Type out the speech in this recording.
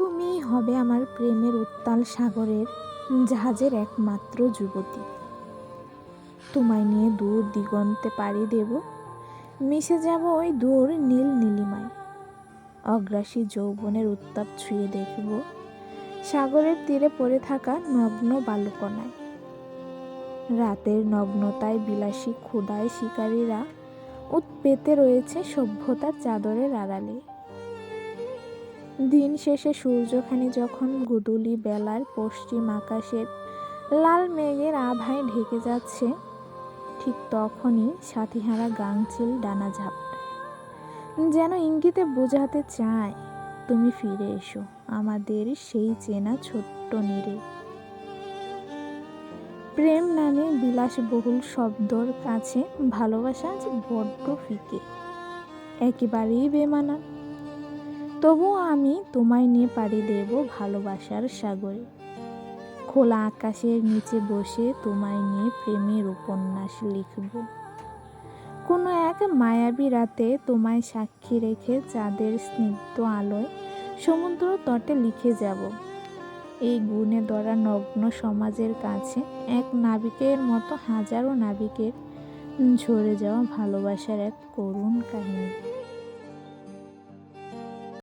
তুমিই হবে আমার প্রেমের উত্তাল সাগরের জাহাজের একমাত্র যুবতী। তোমায় নিয়ে দূর দিগন্তে পাড়ি দেব, মিশে যাব ওই দূর নীল নীলিমায়। অগ্রাসী যৌবনের উত্তাপ ছুঁয়ে দেখব সাগরের তীরে পড়ে থাকা নগ্ন বালুকণায়। রাতের নগ্নতায় বিলাসী ক্ষুদায় শিকারীরা উৎপেতে রয়েছে সভ্যতার চাদরের আড়ালে। দিন শেষে সূর্যখানি যখন গুদুলি বেলার পশ্চিম আকাশের লাল মেঘের আভায় ঢেকে যাচ্ছে, ঠিক তখনই সাথীহারা গাংচিল ডানা ঝাপটায় যেন ইঙ্গিতে বোঝাতে চায়, তুমি ফিরে এসো, আমাদের সেই চেনা ছোট্ট নিরে প্রেম নামে বিলাসবহুল শব্দর কাছে ভালোবাসা আজ বড্ড ফিকে। একেবারেই বেমানান। তবুও আমি তোমায় নিয়ে পাড়ি দেব ভালোবাসার সাগরে। খোলা আকাশের নিচে বসে তোমায় নিয়ে প্রেমের উপন্যাস লিখব। কোনো এক মায়াবী রাতে তোমায় সাক্ষী রেখে চাঁদের স্নিগ্ধ আলোয় সমুদ্র তটে লিখে যাব। এই গুণে ধরা নগ্ন সমাজের কাছে এক নাবিকের মতো হাজারো নাবিকের ঝরে যাওয়া ভালোবাসার এক করুণ কাহিনী।